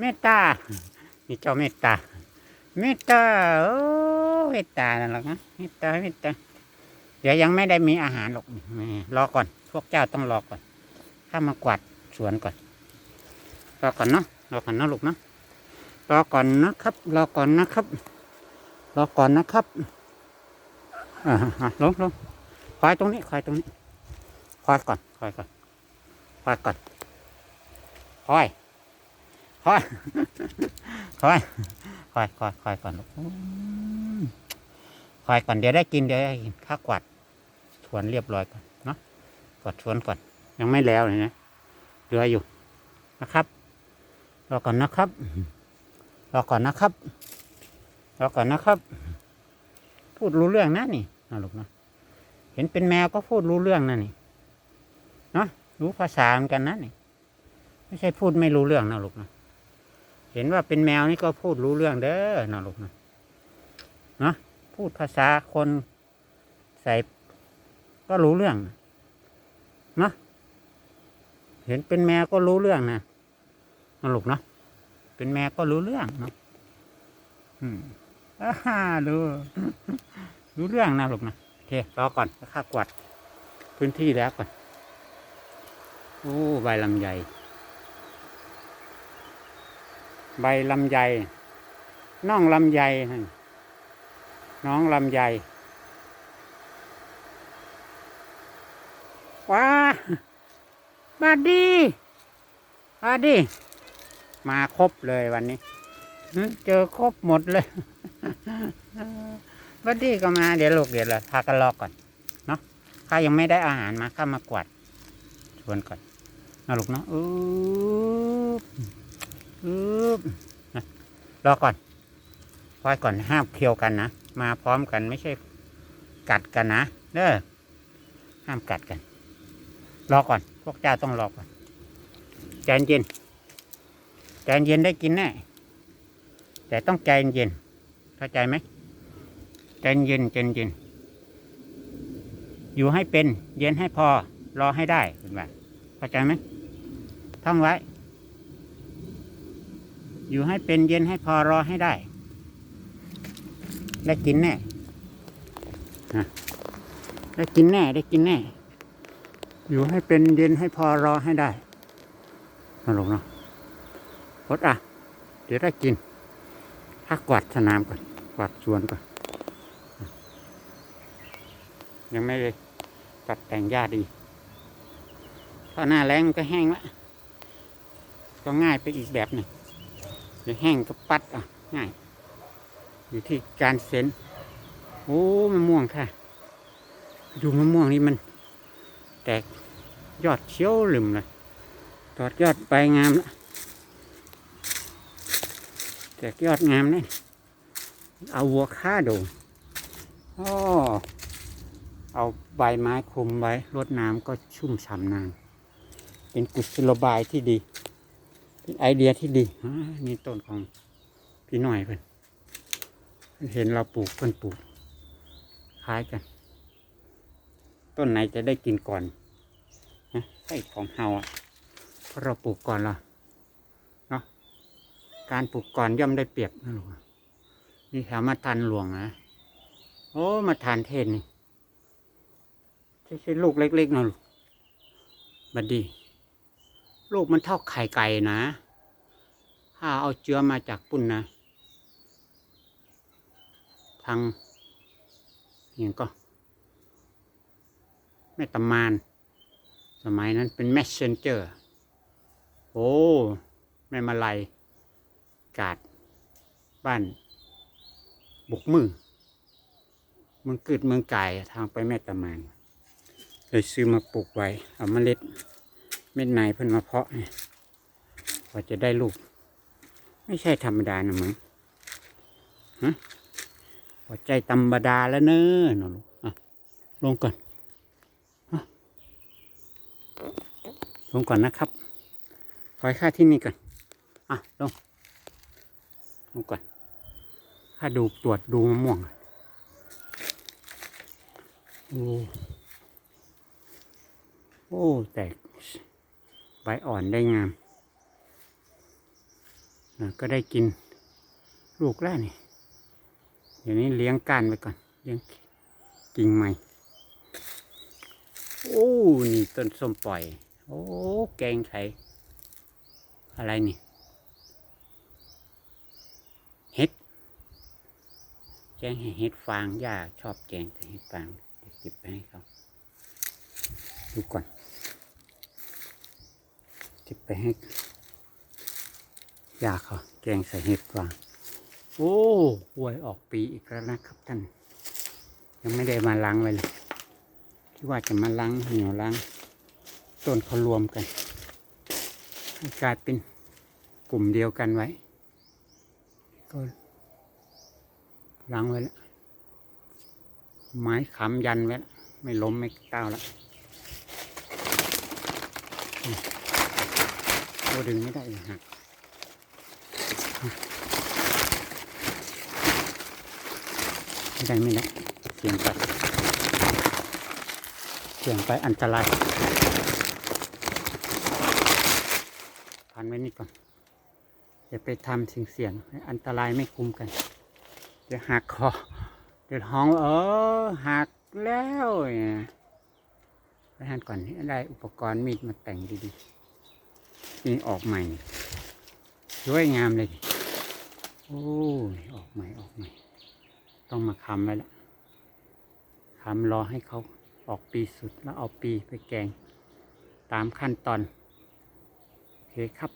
เมตตา นี่เจ้าเมตตา เมตตา โอ้เมตตานั่นหรอกนะเมตตา เมตตา เดี๋ยวยังไม่ได้มีอาหารหรอกรอก่อน พวกเจ้าต้องรอก่อนข้ามากวาดสวนก่อน รอก่อนเนาะ รอก่อนนะลูกเนาะ รอก่อนนะครับ รอก่อนนะครับ รอก่อนนะครับอ่าลงลงคอยตรงนี้คอยตรงนี้คอยก่อนคอยก่อนคอยก่อนคอย คอยคอยคอยคอยคอยก่อนลูกอืมคอยก่อนเดี๋ยวได้กินเดี๋ยวได้กินข้าวกวาดสวนเรียบร้อยก่อนเนาะกวาดสวนก่อน ยังไม่แล้วเลยนะเหลืออยู่นะครับรอก่อนนะครับรอก่อนนะครับรอก่อนนะครับ พูดรู้เรื่องนะนี่นะลูกนะเห็นเป็นแมวก็พูดรู้เรื่องนะนี่เนาะรู้ภาษาเหมือนกันนะนี่ ไม่ใช่พูดไม่รู้เรื่องนะลูกนะ ห็นว่าเป็นแมวนี่ก็พูดรู้เรื่องเด้อนะลูกนะเนาะพูดภาษาคนใส่ก็รู้เรื่องเนาะเห็นเป็นแมวก็รู้เรื่องนะนะลูกเนาะเป็นแมวก็รู้เรื่องเนาะอืมอ่าฮ่าดูรู้เรื่องนะลูกนะโอเครอก่อนข้ากวาดพื้นที่แล้วก่อนโอ้ใบลำไย ใบลำไยน้องลำไยนั่นน้องลำไยว้าบาดดีบาดดี มาครบเลยวันนี้ เจอครบหมดเลยวันดีก็มาเดี๋ยวลูกเดี๋ยวเราพากันรอก่อน เนาะข้ายังไม่ได้อาหารมาข้ามากวาดชวนก่อนนะลูกเนาะอึ๊บอึ๊บนะ รอก่อนคอยก่อนห้ามเคียวกันนะ มาพร้อมกันไม่ใช่กัดกันนะเด้อห้ามกัดกัน รอก่อน พวกเจ้าต้องรอก่อนใจเย็นใจเย็นได้กินแน่แต่ต้องใจเย็นเข้าใจไหมใจเย็นใจเย็น อยู่ให้เป็น เย็นให้พอ รอให้ได้เป็นแบบเข้าใจไหมท่องไว้ อยู่ให้เป็นเย็นให้พอรอให้ได้ ได้กินแน่นะได้กินแน่ได้กินแน่ อยู่ให้เป็นเย็นให้พอรอให้ได้นะลงเนาะพดอะ เดี๋ยวได้กินถ้ากวาดสนามก่อนกวาดสวนก่อนยังไม่เลยตัดแต่งหญ้าดีถ้าหน้าแรงก็แห้งละก็ง่ายไปอีกแบบหนึ่ง เดี๋ยวแห้งก็ปัดอะง่ายอยู่ที่การเซนโอ้มะม่วงค่ะ ดูมะม่วงนี่มัน แตกยอดเชี่ยวลืมเลยตอดยอดไปงามละแตกยอดงามเนี่ยเอาวัวค่าดูอ้อเอาใบไม้คลุมไว้รดน้ำก็ชุ่มฉ่ำนาน เป็นกุศโลบายที่ดี เป็นไอเดียที่ดีอ่านี่ต้นของพี่หน่อยเพื่อนเห็นเราปลูกเพื่อนปลูกคล้ายกัน ต้นไหนจะได้กินก่อนนะใช่ของเฮาอะเพราะเราปลูกก่อนเราะการปลูกก่อนย่อมได้เปรียบนะลูกนี่แถวมาทันหลวงนะโอ้มาทานเทศนี่ใช่ใช่ลูกเล็กๆนะลูกบัดดี ลูกมันเท่าไข่ไก่นะ ถ้าเอาเชื้อมาจากปุ่นนะ ทางอย่างก็ แม่ตำมาน สมัยนั้นเป็นแมสเซนเจอร์ โอ้ แม่มาลัย กาด บ้าน บุกมือมืองกึดเมืองไก่ทางไปแม่ตะมานเลยซื้อมาปลูกไว้ เอาเมล็ด เม็ดในเพิ่นมาเพาะเนี่ยกว่าจะได้ลูก ไม่ใช่ธรรมดานะมึงฮะหัวใจธรรมดาแล้วเนอะนลูกอะลงก่อนลงก่อนนะครับคอยค่าที่นี่ก่อน อะลงดูก่อนถ้าดูตรวจดูมะม่วงอะโอ้ โอ้ แตก บอ่อนได้งามนะก็ได้กินลูกแล้วนี่เดี๋ยวนี้เลี้ยงก้านไว้ก่อนเลี้ยงกิ่งใหม่โอ้ นี่ต้นส้มปล่อย โอ้ แกงไข่อะไรนี่ เห็ด แกงเห็ดฟางย่าชอบแกงแต่เห็ดฟาง เดี๋ยวเก็บไปให้เขา ดูก่อน เก็บไปให้ย่าเขาแกงใส่เห็ดฟางโอ้หวยออกปีอีกแล้วนะครับท่าน ยังไม่ได้มาล้างไว้เลย ที่ว่าจะมาล้างเหนียวล้างต้นเขารวมกันกลายเป็นกลุ่มเดียวกันไว้ ก็ล้างไว้แล้วไม้ค้ำยันไว้แล้วไม่ล้มไม่ก้าวแล้ว ดึงไม่ได้เลยหักไม่ได้ไม่ได้เสี่ยงไปเสี่ยงไปอันตรายพันไว้นี่ก่อนอย่าไปทำสิ่งเสี่ยงอันตรายไม่คุ้มกันเดี๋ยวหักคอเดี๋ยวห้องเออหักแล้วเนี่ยไปหันก่อนให้ได้อุปกรณ์มีดมาแต่งดีๆ นี่ออกใหม่ สวยงามเลย โอ้ยออกใหม่ออกใหม่ ต้องมาคำไว้ละคำรอให้เขาออกปีสุดแล้วเอาปีไปแกง ตามขั้นตอน โอเคครับ